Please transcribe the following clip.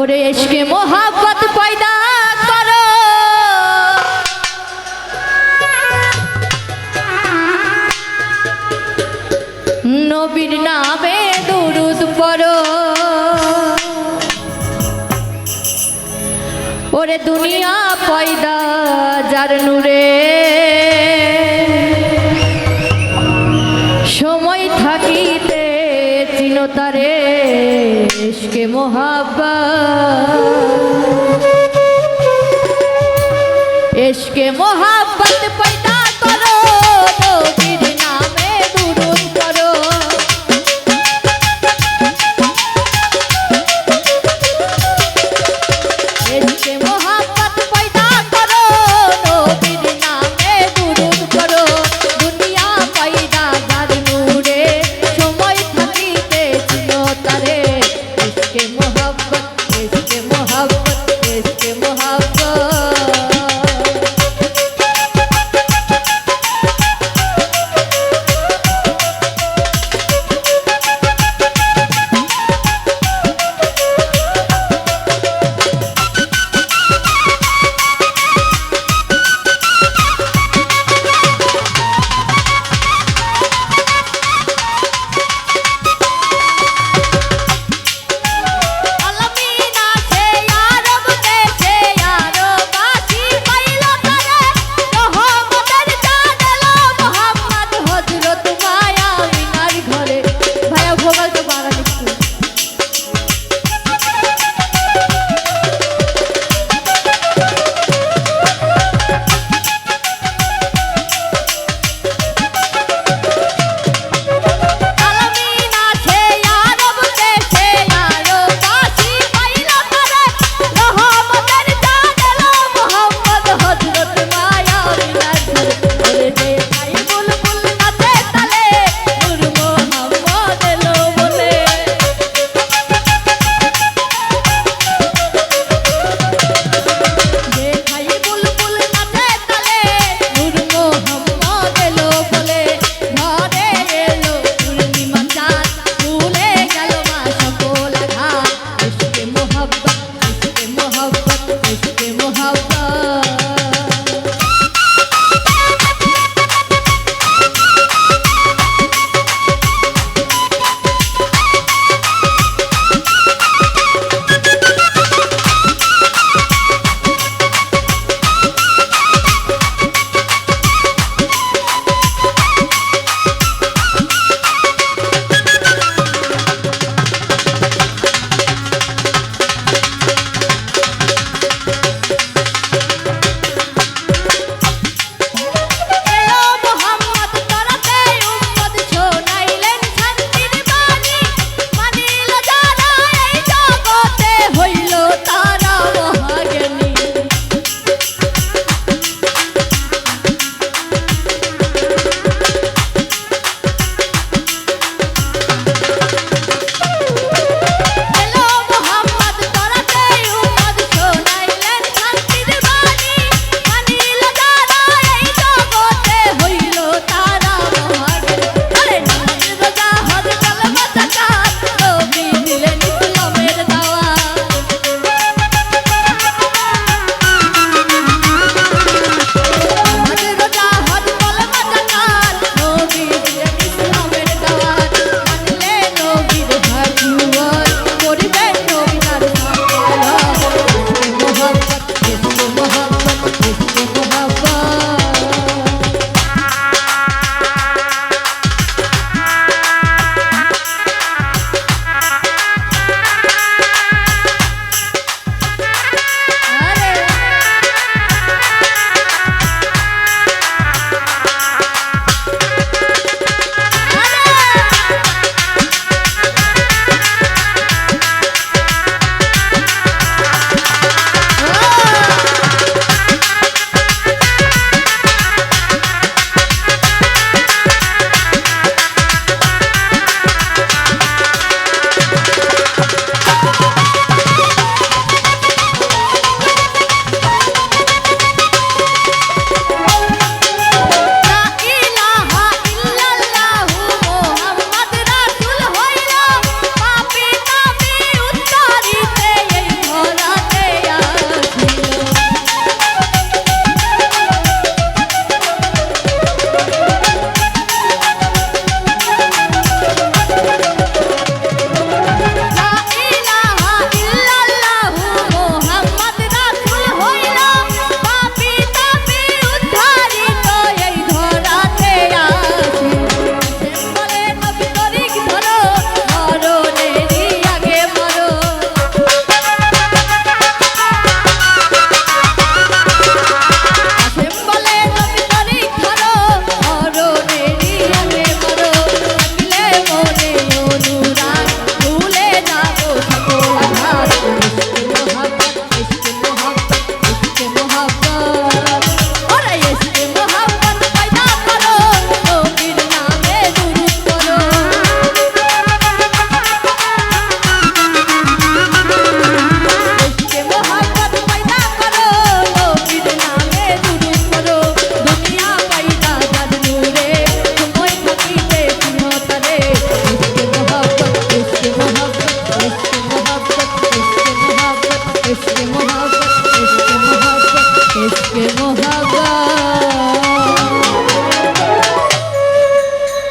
ওরে এসকে মোহাব্বত পয়দা করো। নবীর নামে দুরুদ পড়ো। ওরে দুনিয়া পয়দা যার নূরে এসকে মোহাব্বা এসকে মোহাব্বত করো নবীর